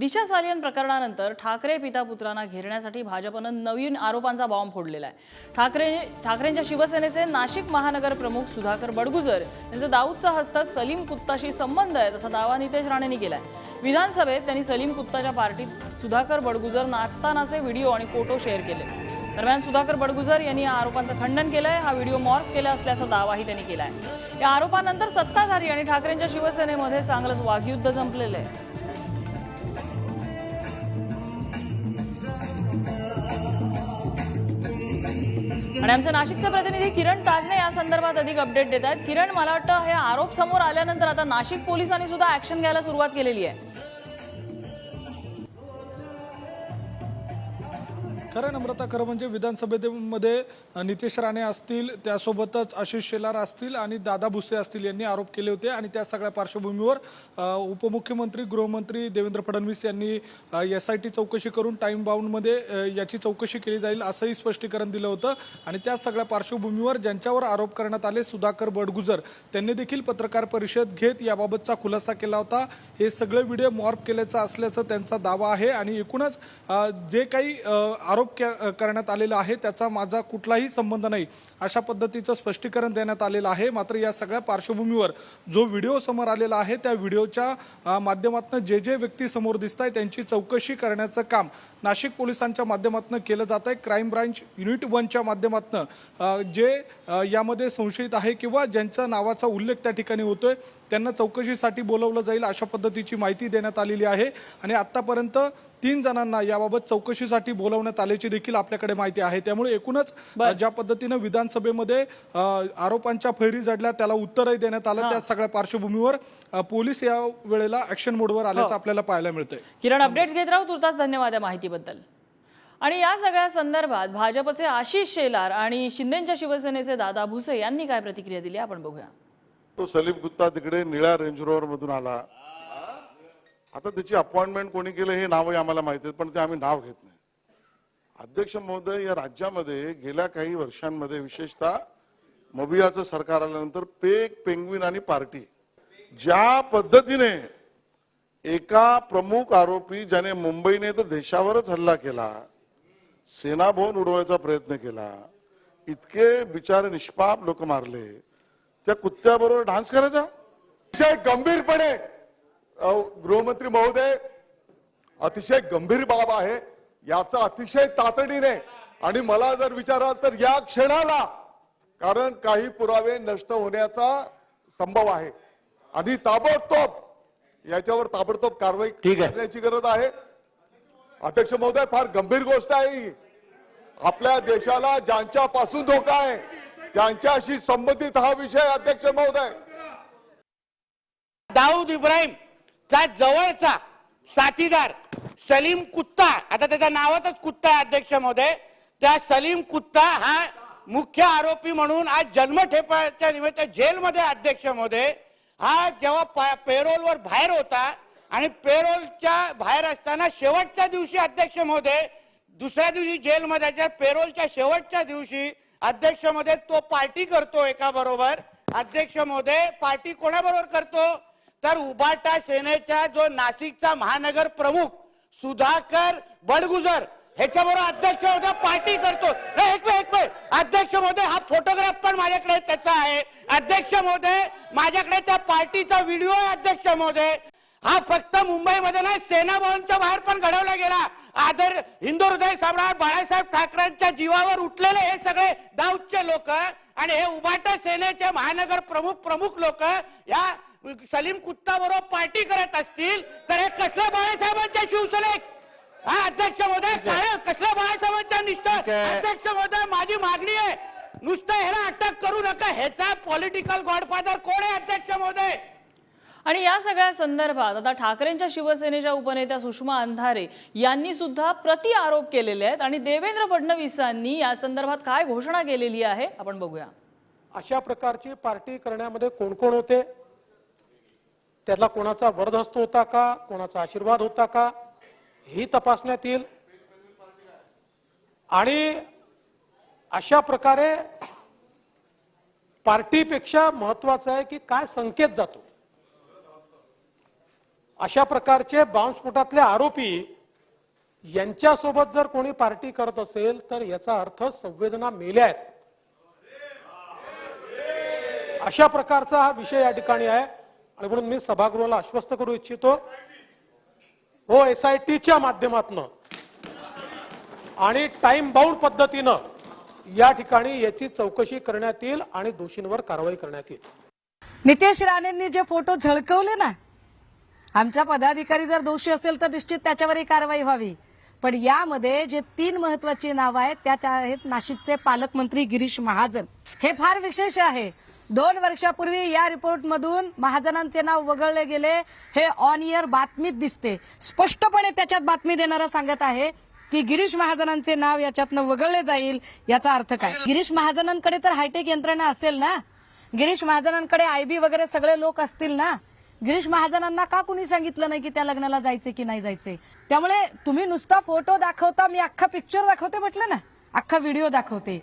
दिशा सालियन प्रकरणानंतर ठाकरे पिता पुत्रांना घेरण्यासाठी भाजपनं नवीन आरोपांचा बॉम्ब फोडलेला आहे. ठाकरे ठाकरेंच्या शिवसेनेचे नाशिक महानगर प्रमुख सुधाकर बडगुजर यांचं दाऊदचा हस्तक सलीम कुत्ताशी संबंध आहे असा दावा नितेश राणेंनी केलाय. विधानसभेत त्यांनी सलीम कुत्ताच्या पार्टीत सुधाकर बडगुजर नाचतानाचे व्हिडिओ आणि फोटो शेअर केले. दरम्यान सुधाकर बडगुजर यांनी या आरोपांचं खंडन केलंय हा व्हिडिओ मॉर्फ केला असल्याचा दावाही त्यांनी केलाय. या आरोपानंतर सत्ताधारी आणि ठाकरेंच्या शिवसेनेमध्ये चांगलंच वाघयुद्ध संपलेलं आहे. आणि आमच्या नाशिकचे प्रतिनिधी किरण ताजने या संदर्भात अधिक अपडेट देत आहेत. किरण मला वाटतं हे आरोप समोर आल्यानंतर आता नाशिक पोलिसांनी सुद्धा ऍक्शन घ्यायला सुरुवात केलेली आहे. खरं नम्रता खरं म्हणजे विधानसभेमध्ये नितेश राणे असतील त्यासोबतच आशिष शेलार असतील आणि दादा भुसे असतील यांनी आरोप केले होते आणि त्या सगळ्या पार्श्वभूमीवर उपमुख्यमंत्री गृहमंत्री देवेंद्र फडणवीस यांनी एस आय टी चौकशी करून टाईम बाउंडमध्ये याची चौकशी केली जाईल असंही स्पष्टीकरण दिलं होतं. आणि त्या सगळ्या पार्श्वभूमीवर ज्यांच्यावर आरोप करण्यात आले सुधाकर बडगुजर त्यांनी देखील पत्रकार परिषद घेत याबाबतचा खुलासा केला होता. हे सगळे व्हिडिओ मॉर्फ केल्याचा असल्याचं त्यांचा दावा आहे. आणि एकूणच जे काही आरोप आरोप करण्यात आलेला आहे त्याचा माझा कुठलाही संबंध नाही. अशा पद्धतीचं स्पष्टीकरण देण्यात आलेलं आहे. मात्र या सगळ्या पार्श्वभूमीवर जो व्हिडिओ समोर आलेला आहे त्या व्हिडिओच्या माध्यमातून जे जे व्यक्ती समोर दिसत आहे त्यांची चौकशी करण्याचं काम नाशिक पोलिसांच्या माध्यमातून केलं जात आहे. क्राईम ब्रांच युनिट वनच्या माध्यमातून जे यामध्ये संशयित आहे किंवा ज्यांच्या नावाचा उल्लेख त्या ठिकाणी होतोय त्यांना चौकशीसाठी बोलवलं जाईल अशा पद्धतीची माहिती देण्यात आलेली आहे. आणि आतापर्यंत तीन जणांना याबाबत चौकशीसाठी बोलवण्यात आल्याची देखील आपल्याकडे माहिती आहे. त्यामुळे एकूणच ज्या पद्धतीनं विधानसभेमध्ये आरोपांच्या फैरी जडल्या त्याला उत्तरही देण्यात आलं त्या सगळ्या पार्श्वभूमीवर पोलीस या वेळेला ऍक्शन मोडवर आल्याचं आपल्याला पाहायला मिळतंय. किरण अपडेट्स घेत राहू? तुर्तास धन्यवाद या माहितीबद्दल. आणि या सगळ्या संदर्भात भाजपचे आशिष शेलार आणि शिंदेच्या शिवसेनेचे दादा भुसे यांनी काय प्रतिक्रिया दिली? आपण बघूया. तो सलीम गुत्ता तिकडे निळ्या रेंज रोवर मधून आला. आता त्याची अपॉइंटमेंट कोणी केलं हे नावही आम्हाला माहिती आहेत पण ते आम्ही नाव घेत नाही. अध्यक्ष महोदय या राज्यामध्ये गेल्या काही वर्षांमध्ये विशेषतः मबियाचं सरकार आल्यानंतर पेक पेंग्विन आणि पार्टी ज्या पद्धतीने एका प्रमुख आरोपी ज्याने मुंबईने तर देशावरच हल्ला केला सेनाभवन उडवायचा प्रयत्न केला इतके बिचारे निष्पाप लोक मारले त्या कुत्त्याबरोबर डान्स करायचा? अतिशय गंभीरपणे गृहमंत्री महोदय अतिशय गंभीर बाब आहे. याचा अतिशय तातडीने आणि मला जर विचाराल तर या क्षणाला कारण काही पुरावे नष्ट होण्याचा संभव आहे. आणि ताबडतोब याच्यावर ताबडतोब कारवाई करण्याची गरज आहे. अध्यक्ष महोदय फार गंभीर गोष्ट आहे ही. आपल्या देशाला ज्यांच्यापासून धोका आहे त्यांच्याशी संबंधित हा विषय अध्यक्ष महोदय. दाऊद इब्राहिम चा जवळचा साथीदार सलीम कुत्ता आता त्याच्या नावातच कुत्ता आहे अध्यक्ष महोदय. त्या सलीम कुत्ता हा मुख्य आरोपी म्हणून आज जन्मठेपाच्या निमित्त जेलमध्ये अध्यक्ष महोदय. हा जेव्हा पेरोलवर बाहेर होता आणि पेरोलच्या बाहेर असताना शेवटच्या दिवशी अध्यक्ष महोदय दुसऱ्या दिवशी जेलमध्ये पेरोलच्या शेवटच्या दिवशी अध्यक्षमध्ये तो पार्टी करतो एका बरोबर. अध्यक्ष महोदय पार्टी कोणाबरोबर करतो? तर उबाटा सेनेचा जो नाशिकचा महानगर प्रमुख सुधाकर बडगुजर ह्याच्याबरोबर अध्यक्षमध्ये पार्टी करतो. एक मिनिट एक अध्यक्ष महोदय हा फोटोग्राफ पण माझ्याकडे त्याचा आहे. अध्यक्ष महोदय माझ्याकडे त्या पार्टीचा व्हिडिओ आहे अध्यक्ष महोदय. हा फक्त मुंबईमध्ये नाही सेना भवनच्या बाहेर पण घडवला गेला. आदर हिंदू हृदय सम्राट बाळासाहेब ठाकरेंच्या जीवावर उठलेले हे सगळे दाऊदचे लोक आणि हे उबाटा सेनेचे महानगर प्रमुख प्रमुख लोक या सलीम कुत्ता बरोबर पार्टी करत असतील तर हे कसलं बाळासाहेबांच्या शिवसेनेत? हा अध्यक्ष महोदय काय कसलं बाळासाहेबांच्या निष्ठा? अध्यक्ष महोदय माझी मागणी आहे नुसतं ह्याला अटक करू नका ह्याचा पॉलिटिकल गॉडफादर कोण आहे अध्यक्ष महोदय? आणि या सगळ्या संदर्भात आता ठाकरेंच्या शिवसेनेच्या उपनेत्या सुषमा अंधारे यांनी सुद्धा प्रति आरोप केलेले आहेत. आणि देवेंद्र फडणवीसांनी या संदर्भात काय घोषणा केलेली आहे आपण बघूया. अशा प्रकारची पार्टी करण्यामध्ये कोण कोण होते? त्यातला कोणाचा वरदहस्त होता का? कोणाचा आशीर्वाद होता का? ही तपासण्यात येईल. आणि अशा प्रकारे पार्टीपेक्षा महत्वाचं आहे की काय संकेत जातो? अशा प्रकारचे बॉम्बस्फोटातले आरोपी यांच्यासोबत जर कोणी पार्टी करत असेल तर याचा अर्थ संवेदना मेल्या आहेत. अशा प्रकारचा हा विषय या ठिकाणी आहे. आणि म्हणून मी सभागृहाला आश्वस्त करू इच्छितो. हो एस आय टीच्या माध्यमातून आणि टाइम बाउंड पद्धतीनं या ठिकाणी याची चौकशी करण्यात येईल आणि दोषींवर कारवाई करण्यात येईल. नितेश राणेंनी जे फोटो झळकवले ना आमचा पदाधिकारी जर दोषी असेल तर निश्चित त्याच्यावरही कारवाई व्हावी. पण यामध्ये जे तीन महत्वाची नावं आहेत त्यात आहेत नाशिकचे पालकमंत्री गिरीश महाजन. हे फार विशेष आहे. दोन वर्षापूर्वी या रिपोर्टमधून महाजनांचे नाव वगळले गेले. हे ऑन इयर बातमीत दिसते. स्पष्टपणे त्याच्यात बातमी देणारा सांगत आहे की गिरीश महाजनांचे नाव याच्यातनं वगळले जाईल याचा अर्थ काय? गिरीश महाजनांकडे तर हायटेक यंत्रणा असेल ना? गिरीश महाजनांकडे आयबी वगैरे सगळे लोक असतील ना? गिरीश महाजनांना का कुणी सांगितलं नाही की त्या लग्नाला जायचे की नाही जायचे त्यामुळे तुम्ही नुसता फोटो दाखवता मी अख्खा पिक्चर दाखवते म्हटलं ना? अख्खा व्हिडिओ दाखवते.